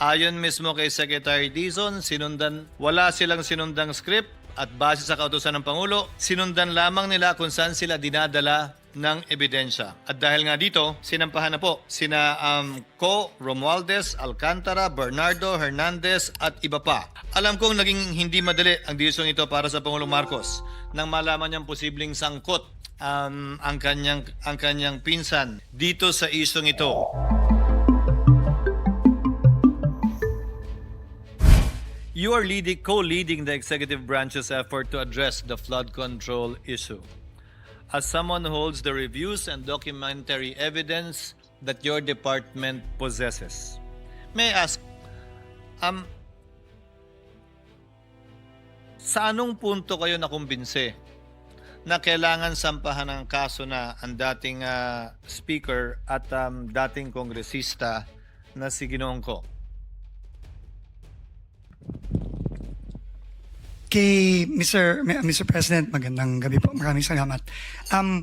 Ayon mismo kay Secretary Dizon, sinundan, wala silang sinundang script at base sa kautosan ng Pangulo, sinundan lamang nila kung saan sila dinadala ng ebidensya. At dahil nga dito, sinampahan na po sina um, Co, Romualdez, Alcantara, Bernardo, Hernandez at iba pa. Alam kong naging hindi madali ang desisyon ito para sa Pangulong Marcos nang malaman niyang posibleng sangkot um, ang kanyang ang kanyang pinsan dito sa isyong ito. You are leading, co-leading the executive branch's effort to address the flood control issue. As someone holds the reviews and documentary evidence that your department possesses, may I ask, um, sa anong punto kayo nakumbinse na kailangan sampahan ng kaso na ang dating ah, speaker at um, dating kongresista na si Ginoong Kay Mr. Mr. President, magandang gabi po. Maraming salamat. Um,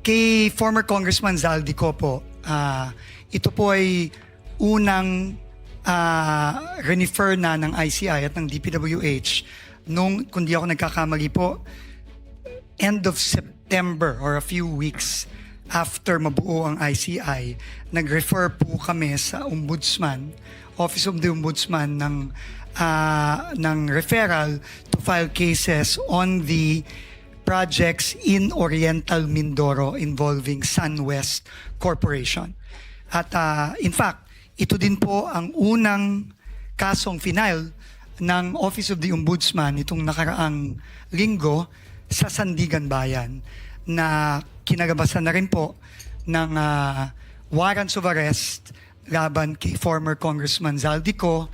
kay former Congressman Zaldico po, ah, ito po ay unang ah, refer na ng ICI at ng DPWH nung, kung di ako nagkakamali po, end of September or a few weeks after mabuo ang ICI, nag-refer po kami sa Ombudsman, Office of the Ombudsman ng ah, ng referral to file cases on the projects in Oriental Mindoro involving SunWest Corporation. At ah, in fact, ito din po ang unang kasong final ng Office of the Ombudsman itong nakaraang linggo sa Sandigan Bayan na kinagabasan na rin po ng ah, warrants of arrest laban kay former Congressman Zaldico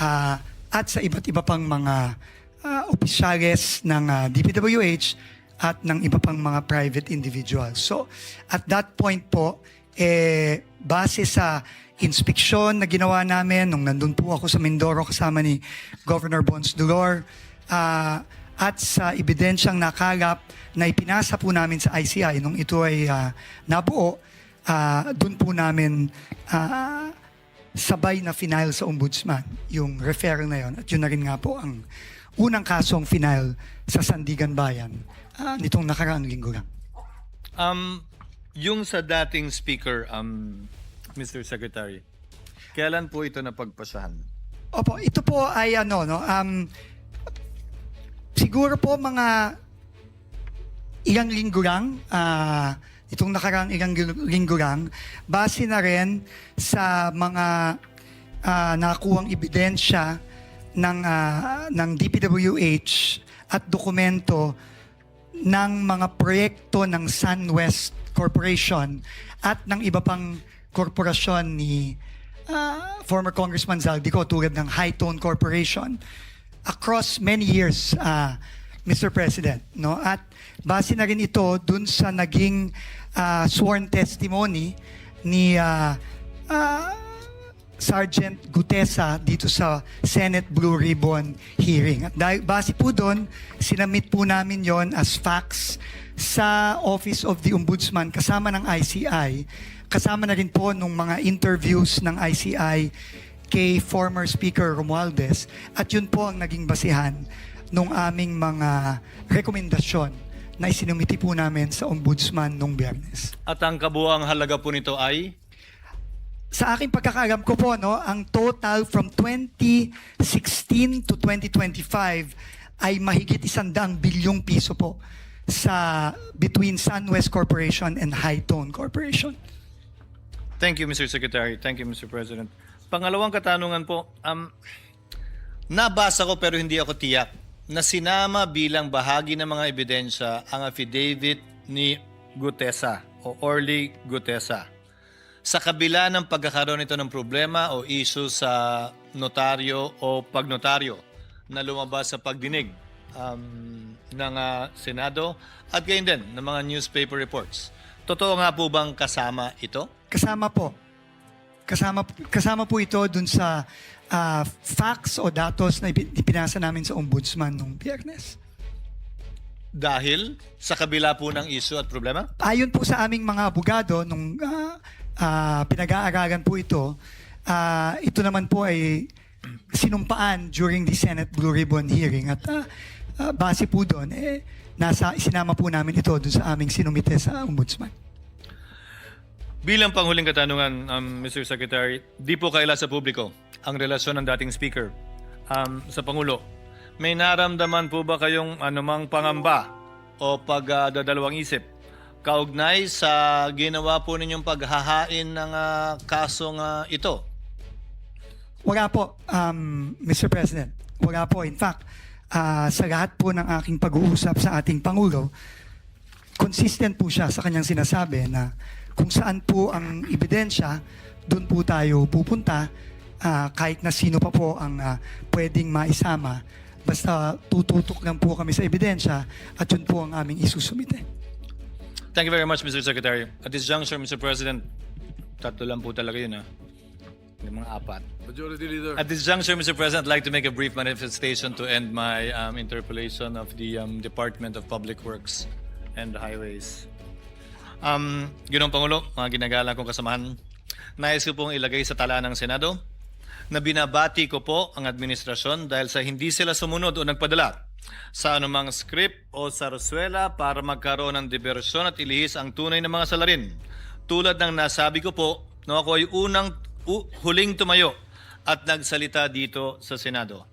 ah, at sa iba't iba pang mga ah, opisyales ng ah, DPWH at ng iba pang mga private individuals. So at that point po, eh, base sa inspeksyon na ginawa namin nung nandun po ako sa Mindoro kasama ni Governor Bons Dolor ah, at sa ebidensyang nakalap na ipinasa po namin sa ICI nung ito ay ah, nabuo, ah, dun po namin ah, sabay na final sa ombudsman, yung referral na yon. At yun na rin nga po ang unang kasong final sa Sandigan Bayan ah, nitong nakaraang linggo lang. Um, yung sa dating speaker, um, Mr. Secretary, kailan po ito napagpasahan? Opo, ito po ay ano, no, um, siguro po mga ilang linggo lang, ah, itong nakaraang ilang linggo lang, base na rin sa mga ah, nakuhang ebidensya ng, ah, ng DPWH at dokumento ng mga proyekto ng SunWest Corporation at ng iba pang korporasyon ni ah, former Congressman Zaldico tulad ng High Tone Corporation across many years, ah, Mr. President. No? At base na rin ito dun sa naging ah, sworn testimony ni ah, ah, Sergeant Gutesa dito sa Senate Blue Ribbon hearing. At dahil base po doon, sinamit po namin yon as facts sa Office of the Ombudsman kasama ng ICI. Kasama na rin po nung mga interviews ng ICI kay former Speaker Romualdez. At yun po ang naging basihan nung aming mga rekomendasyon na isinumiti po namin sa Ombudsman nung biyernes. At ang kabuang halaga po nito ay Sa aking pagkakaalam ko po, no, ang total from 2016 to 2025 ay mahigit isandang bilyong piso po sa between SunWest Corporation and High Tone Corporation. Thank you, Mr. Secretary. Thank you, Mr. President. Pangalawang katanungan po, um, nabasa ko pero hindi ako tiyak na sinama bilang bahagi ng mga ebidensya ang affidavit ni Gutesa o Orly Gutesa. Sa kabila ng pagkakaroon nito ng problema o issue sa notaryo o pagnotaryo na lumabas sa pagdinig um, ng ah, Senado at gayon din ng mga newspaper reports. Totoo nga po bang kasama ito? Kasama po. Kasama, kasama po ito dun sa ah, facts o datos na ipi- ipinasa namin sa Ombudsman nung biyernes. Dahil sa kabila po ng issue at problema? Ayon po sa aming mga abogado, nung ah, ah, pinag-aaralan po ito, ah, ito naman po ay sinumpaan during the Senate Blue Ribbon hearing at ah, ah, base po doon, eh, nasa, sinama po namin ito doon sa aming sinumite sa Ombudsman. Bilang panghuling katanungan, um, Mr. Secretary, di po kaila sa publiko ang relasyon ng dating speaker um, sa Pangulo. May naramdaman po ba kayong anumang pangamba o pagdadalawang isip kaugnay sa ginawa po ninyong paghahain ng ah, kasong ah, ito? Wala po, um, Mr. President. Wala po. In fact, ah, sa lahat po ng aking pag-uusap sa ating Pangulo, consistent po siya sa kanyang sinasabi na kung saan po ang ebidensya, doon po tayo pupunta ah, kahit na sino pa po ang ah, pwedeng maisama. Basta tututok lang po kami sa ebidensya at yun po ang aming isusumite. Thank you very much, Mr. Secretary. At this juncture, Mr. President, tatlo lang po talaga yun, ha? Yung mga apat. Majority Leader. At this juncture, Mr. President, I'd like to make a brief manifestation to end my um, interpellation of the um, Department of Public Works and Highways. Um, Ginong Pangulo, mga ginagalang kong kasamahan, nais ko pong ilagay sa tala ng Senado na binabati ko po ang administrasyon dahil sa hindi sila sumunod o nagpadala sa anumang script o sarsuela para magkaroon ng diversyon at ilihis ang tunay na mga salarin. Tulad ng nasabi ko po, no ako ay unang u- huling tumayo at nagsalita dito sa Senado.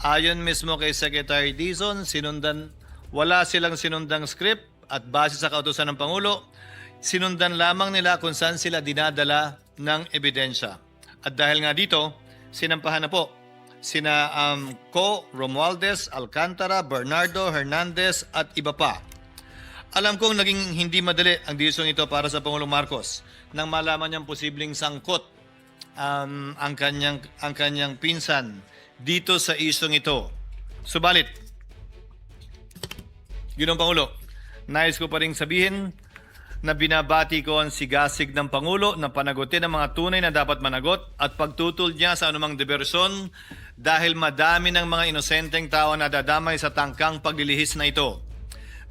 Ayon mismo kay Secretary Dizon, sinundan, wala silang sinundang script at base sa kautosan ng Pangulo, sinundan lamang nila kung saan sila dinadala ng ebidensya. At dahil nga dito, sinampahan na po sina um, Co, Romualdez, Alcantara, Bernardo, Hernandez at iba pa. Alam kong naging hindi madali ang desisyon ito para sa Pangulong Marcos nang malaman niyang posibleng sangkot um, ang kanyang ang kanyang pinsan dito sa isyong ito. Subalit, Ginong Pangulo, nais ko pa rin sabihin na binabati ko ang sigasig ng Pangulo na panagutin ang mga tunay na dapat managot at pagtutol niya sa anumang diversyon dahil madami ng mga inosenteng tao na dadamay sa tangkang paglilihis na ito.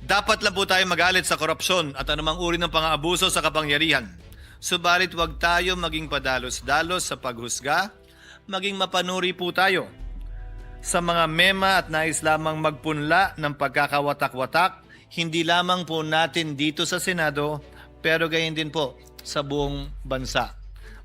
Dapat lang po tayo magalit sa korupsyon at anumang uri ng pang-aabuso sa kapangyarihan. Subalit huwag tayo maging padalos-dalos sa paghusga, maging mapanuri po tayo sa mga mema at nais lamang magpunla ng pagkakawatak-watak, hindi lamang po natin dito sa Senado, pero gayon din po sa buong bansa.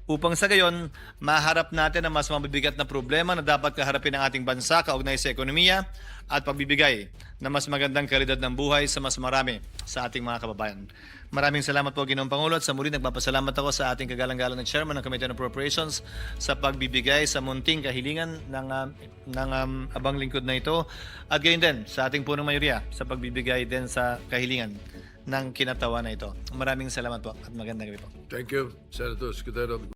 Upang sa gayon, maharap natin ang mas mabibigat na problema na dapat kaharapin ng ating bansa kaugnay sa ekonomiya at pagbibigay na mas magandang kalidad ng buhay sa mas marami sa ating mga kababayan. Maraming salamat po, Ginoong Pangulo, at sa muli nagpapasalamat ako sa ating kagalang-galang na Chairman ng Committee on Appropriations sa pagbibigay sa munting kahilingan ng, um, ng um, abang lingkod na ito at gayon din sa ating punong mayoriya sa pagbibigay din sa kahilingan ng kinatawa na ito. Maraming salamat po at magandang gabi po. Thank you, Senator of